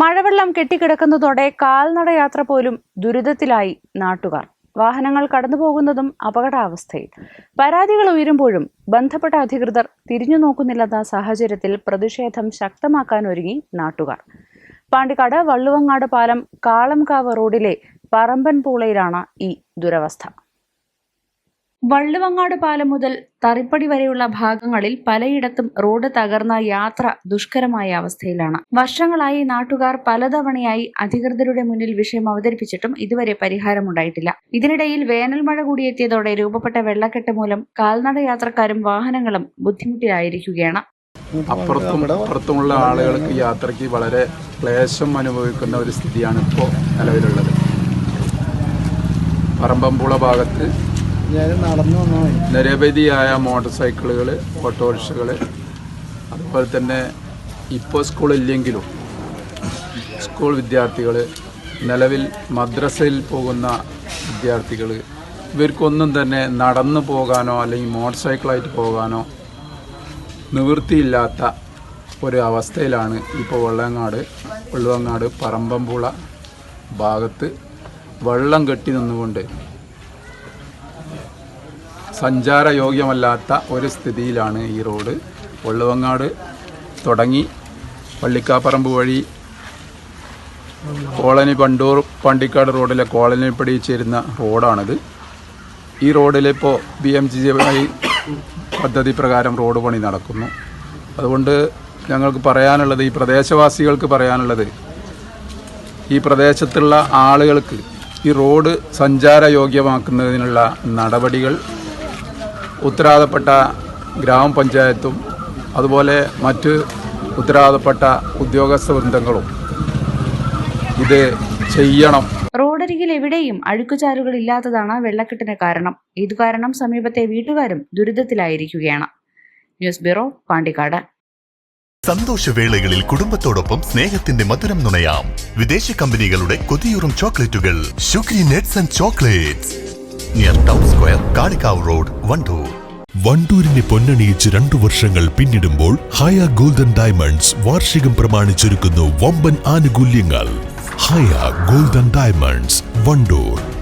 മഴവെള്ളം കെട്ടിക്കിടക്കുന്നതോടെ കാൽനട യാത്ര പോലും ദുരിതത്തിലായി നാട്ടുകാർ. വാഹനങ്ങൾ കടന്നുപോകുന്നതും അപകടാവസ്ഥയിൽ. പരാതികൾ ഉയരുമ്പോഴും ബന്ധപ്പെട്ട അധികൃതർ തിരിഞ്ഞു നോക്കുന്നില്ലെന്ന സാഹചര്യത്തിൽ പ്രതിഷേധം ശക്തമാക്കാൻ ഒരുങ്ങി നാട്ടുകാർ. പാണ്ടിക്കാട് വള്ളുവങ്ങാട് പാലം കാളംകാവ് റോഡിലെ പറമ്പൻപൂളയിലാണ് ഈ ദുരവസ്ഥ. വള്ളുവങ്ങാട് പാലം മുതൽ തറിപ്പടി വരെയുള്ള ഭാഗങ്ങളിൽ പലയിടത്തും റോഡ് തകർന്ന യാത്ര ദുഷ്കരമായ അവസ്ഥയിലാണ്. വർഷങ്ങളായി നാട്ടുകാർ പലതവണയായി അധികൃതരുടെ മുന്നിൽ വിഷയം അവതരിപ്പിച്ചിട്ടും ഇതുവരെ പരിഹാരമുണ്ടായിട്ടില്ല. ഇതിനിടയിൽ വേനൽ മഴ കൂടിയെത്തിയതോടെ രൂപപ്പെട്ട വെള്ളക്കെട്ട് മൂലം കാൽനട യാത്രക്കാരും വാഹനങ്ങളും ബുദ്ധിമുട്ടിലായിരിക്കുകയാണ്. അപ്പുറത്തും അപ്പുറത്തുമുള്ള ആളുകൾക്ക് യാത്രയ്ക്ക് വളരെ ക്ലേശം അനുഭവിക്കുന്ന ഒരു സ്ഥിതിയാണ് ഇപ്പോൾ നിലവിലുള്ളത്. പറമ്പമ്പുള ഭാഗത്ത് നിരവധിയായ മോട്ടോർ സൈക്കിളുകൾ ഓട്ടോറിക്ഷകൾ അതുപോലെ തന്നെ ഇപ്പോൾ സ്കൂളില്ലെങ്കിലും സ്കൂൾ വിദ്യാർത്ഥികൾ നിലവിൽ മദ്രസയിൽ പോകുന്ന വിദ്യാർത്ഥികൾ ഇവർക്കൊന്നും തന്നെ നടന്നു പോകാനോ അല്ലെങ്കിൽ മോട്ടോർ സൈക്കിളായിട്ട് പോകാനോ നിവൃത്തിയില്ലാത്ത ഒരു അവസ്ഥയിലാണ് ഇപ്പോൾ വെള്ളങ്ങാട് വള്ളുവങ്ങാട് പറമ്പമ്പുള ഭാഗത്ത് വെള്ളം കെട്ടി നിന്നുകൊണ്ട് സഞ്ചാരയോഗ്യമല്ലാത്ത ഒരു സ്ഥിതിയിലാണ് ഈ റോഡ്. വള്ളുവങ്ങാട് തുടങ്ങി പള്ളിക്കാപ്പറമ്പ് വഴി കോളനി പണ്ടൂർ പണ്ടിക്കാട് റോഡിലെ കോളനിപ്പടി ചേരുന്ന റോഡാണിത്. ഈ റോഡിലിപ്പോൾ ബി എം ജി ഐ പദ്ധതി പ്രകാരം റോഡ് പണി നടക്കുന്നു. അതുകൊണ്ട് ഞങ്ങൾക്ക് പറയാനുള്ളത് ഈ പ്രദേശവാസികൾക്ക് പറയാനുള്ളത് ഈ പ്രദേശത്തുള്ള ആളുകൾക്ക് ഈ റോഡ് സഞ്ചാരയോഗ്യമാക്കുന്നതിനുള്ള നടപടികൾ ഉത്തരവാദപ്പെട്ട ഗ്രാമപഞ്ചായത്തും അതുപോലെ മറ്റ് ഉത്തരവാദപ്പെട്ട ഉദ്യോഗസ്ഥ വൃന്ദങ്ങളും ഇത് ചെയ്യണം. റോഡരികിൽ എവിടെയും അഴുക്കുചാലുകൾ ഇല്ലാത്തതാണ് വെള്ളക്കെട്ടിന് കാരണം. ഇത് കാരണം സമീപത്തെ വീട്ടുകാരും ദുരിതത്തിലായിരിക്കുകയാണ്. News bureau Pandikkad. സന്തോഷവേളകളിൽ കുടുംബത്തോടൊപ്പം സ്നേഹത്തിന്റെ മധുരം നുണയാം. വിദേശ കമ്പനികളുടെ കൊതിയൂറും ചോക്ലേറ്റുകൾ. Sugary nuts and chocolates. Near town square Kalikavu road Wandoor വണ്ടൂരിനെ പൊന്നണിയിച്ച് രണ്ടു വർഷങ്ങൾ പിന്നിടുമ്പോൾ ഹയ ഗോൾഡൻ ഡയമണ്ട്സ് വാർഷികം പ്രമാണിച്ചൊരുക്കുന്നു വമ്പൻ ആനുകൂല്യങ്ങൾ. Haya golden diamonds Wandoor.